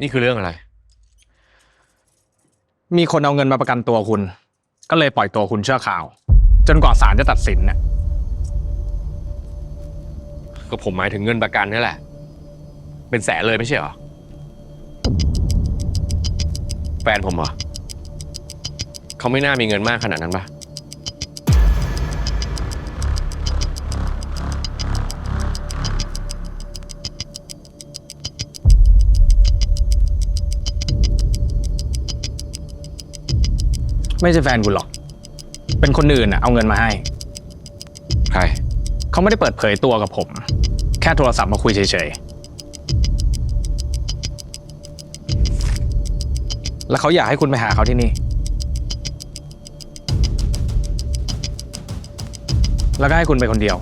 นี่คือเรื่องอะไร มีคนเอาเงินมาประกันตัวคุณ ก็เลยปล่อยตัวคุณชั่วคราว จนกว่าศาลจะตัดสินเนี่ยก็ผมหมายถึงเงินประกันนี่แหละ เป็นแสนเลยไม่ใช่เหรอ แฟนผมเหรอเขาไม่น่ามีเงินมากขนาดนั้นปะ ไม่ใช่แฟนคุณหรอก เป็นคนอื่นน่ะเอาเงินมาให้ ใคร เขาไม่ได้เปิดเผยตัวกับผม แค่โทรศัพท์มาคุยเฉยๆ แล้วเขาอยากให้คุณไปหาเขาที่นี่ แล้วก็ให้คุณไปคนเดียว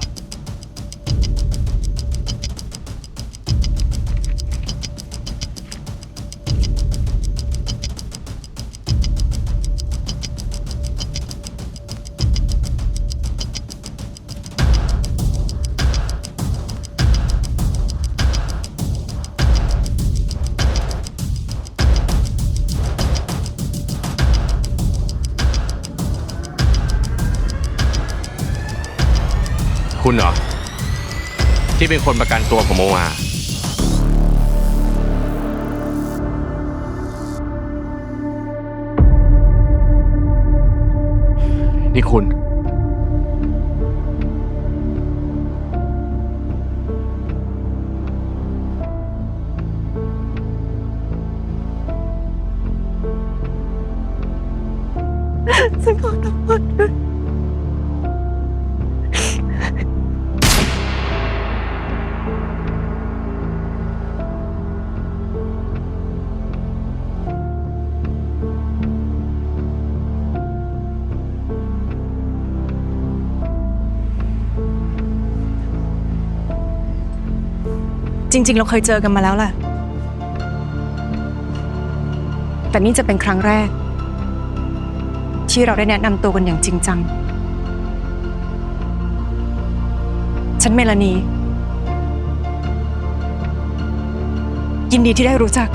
คุณเหรอ ที่เป็นคนประกันตัวผมโมมา นี่คุณ ฉันขอโทษด้วย จริง ๆ เราเคยเจอกันมาแล้วแหละแต่นี่จะเป็นครั้งแรก ที่เราได้แนะนำตัวกันอย่างจริงจัง ฉันเมลานี ยินดีที่ได้รู้จัก